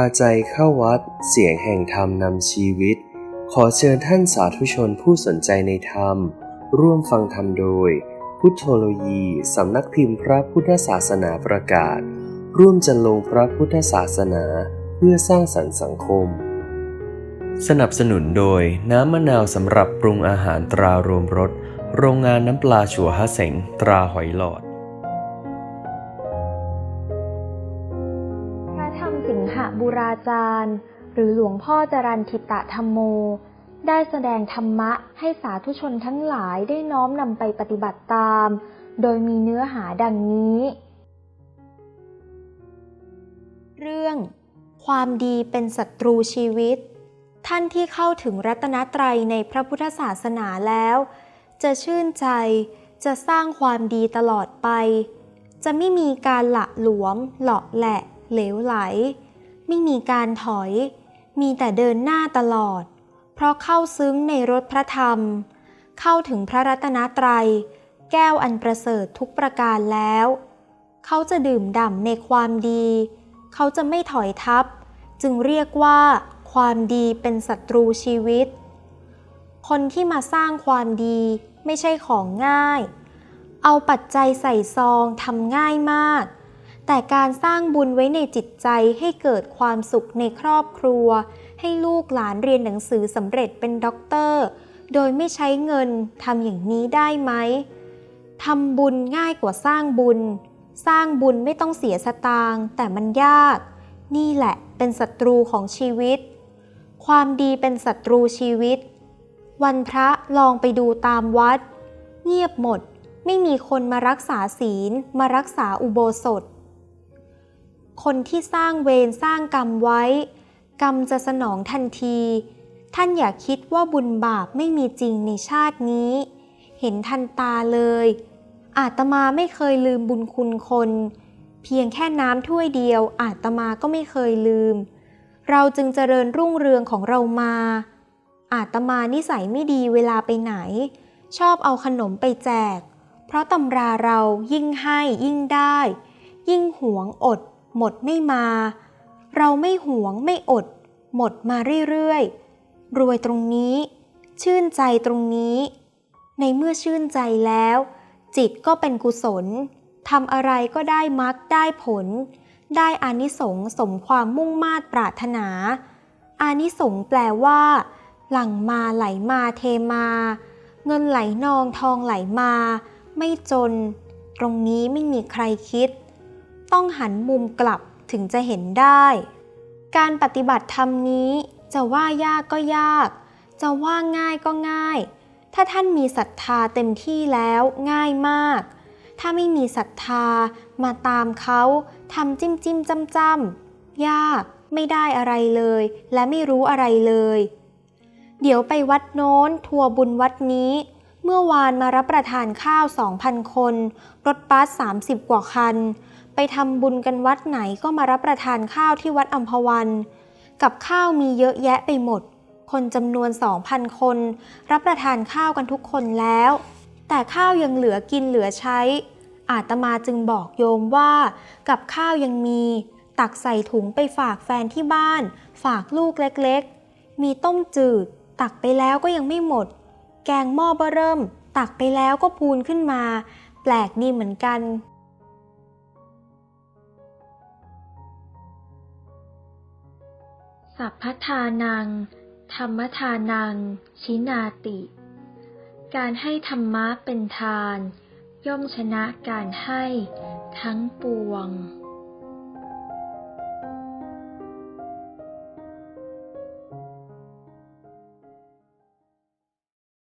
าใจเข้าวัด เสียงแห่งธรรมนำชีวิต ขอเชิญท่านสาธุชนผู้สนใจในธรรม ร่วมฟังธรรมโดย พุทธโลยีสำนักพิมพ์พระพุทธศาสนาประกาศ ร่วมจันลงพระพุทธศาสนาเพื่อสร้างสรรค์สังคม สนับสนุนโดยน้ำมะนาวสำหรับปรุงอาหารตรารวมรสโรงงานน้ำปลาชัวฮะเสงตราหอยหลอด สิงหบุราจารย์ หรือหลวงพ่อจรันทิตะธรรมโม ได้แสดงธรรมะให้สาธุชนทั้งหลายได้น้อมนำไปปฏิบัติตาม โดยมีเนื้อหาดังนี้ เรื่อง ความดีเป็นศัตรูชีวิต ท่านที่เข้าถึงรัตนตรัยในพระพุทธศาสนาแล้ว จะชื่นใจจะสร้างความดีตลอดไป จะไม่มีการหละหลวมหลาะแหละ เหลวไหล ไม่มีการถอย มีแต่เดินหน้าตลอด เพราะเข้าซึ้งในรถพระธรรม เข้าถึงพระรัตนตรัย แก้วอันประเสริฐทุกประการแล้ว เขาจะดื่มด่ำในความดี เขาจะไม่ถอยทับ จึงเรียกว่า ความดีเป็นศัตรูชีวิต คนที่มาสร้างความดีไม่ใช่ของง่าย เอาปัจจัยใส่ซองทำง่ายมาก แต่การสร้างบุญไว้ในจิตใจให้เกิดความสุขในครอบครัว ให้ลูกหลานเรียนหนังสือสำเร็จเป็นด็อกเตอร์ โดยไม่ใช้เงินทำอย่างนี้ได้ไหมทำบุญง่ายกว่าสร้างบุญ สร้างบุญไม่ต้องเสียสตางค์แต่มันยาก นี่แหละเป็นศัตรูของชีวิต ความดีเป็นศัตรูชีวิต วันพระลองไปดูตามวัด เงียบหมด ไม่มีคนมารักษาศีล มารักษาอุโบสถ คนที่สร้างเวรสร้างกรรมไว้ กรรมจะสนองทันที ท่านอย่าคิดว่าบุญบาปไม่มีจริงในชาตินี้ เห็นทันตาเลย อาตมาไม่เคยลืมบุญคุณคน เพียงแค่น้ำถ้วยเดียว อาตมาก็ไม่เคยลืม เราจึงเจริญรุ่งเรืองของเรามา อาตมานิสัยไม่ดีเวลาไปไหน ชอบเอาขนมไปแจก เพราะตำราเรายิ่งให้ยิ่งได้ ยิ่งหวงอด หมดไม่มา เราไม่หวงไม่อด หมดมาเรื่อยๆ รวยตรงนี้ ชื่นใจตรงนี้ ในเมื่อชื่นใจแล้ว จิตก็เป็นกุศลทำอะไรก็ได้มรรคได้ผล ได้อานิสงส์สมความมุ่งมา่ปรารถนา อานิสงส์แปลว่า หลั่งมาไหลมาเทมา เงินไหลนองทองไหลมา ไม่จน ตรงนี้ไม่มีใครคิด ต้องหันมุมกลับถึงจะเห็นได้ การปฏิบัติธรรมนี้จะว่ายากก็ยาก จะว่าง่ายก็ง่าย ถ้าท่านมีศรัทธาเต็มที่แล้วง่ายมาก ถ้าไม่มีศรัทธามาตามเขาทำจิ้มจิ้มจ้ำจ้ำยากไม่ได้อะไรเลย และไม่รู้อะไรเลย เดี๋ยวไปวัดโน้นทัวบุญวัดนี้ เมื่อวานมารับประทานข้าว 2,000 คน รถบัส 30 กว่าคัน ไปทำบุญกันวัดไหนก็มารับประทานข้าวที่วัดอัมพวัน กับข้าวมีเยอะแยะไปหมด คนจำนวน 2,000 คน รับประทานข้าวกันทุกคนแล้ว แต่ข้าวยังเหลือกินเหลือใช้ อาตมาจึงบอกโยมว่า กับข้าวยังมี ตักใส่ถุงไปฝากแฟนที่บ้าน ฝากลูกเล็กๆ มีต้มจืด ตักไปแล้วก็ยังไม่หมด กงหม้อเบอเริ่ม ตักไปแล้วก็พูนขึ้นมา แปลกดีเหมือนกัน สัพพทานัง ธรรมทานัง ชินาติ การให้ธรรมะเป็นทาน ย่อมชนะการให้ทั้งปวง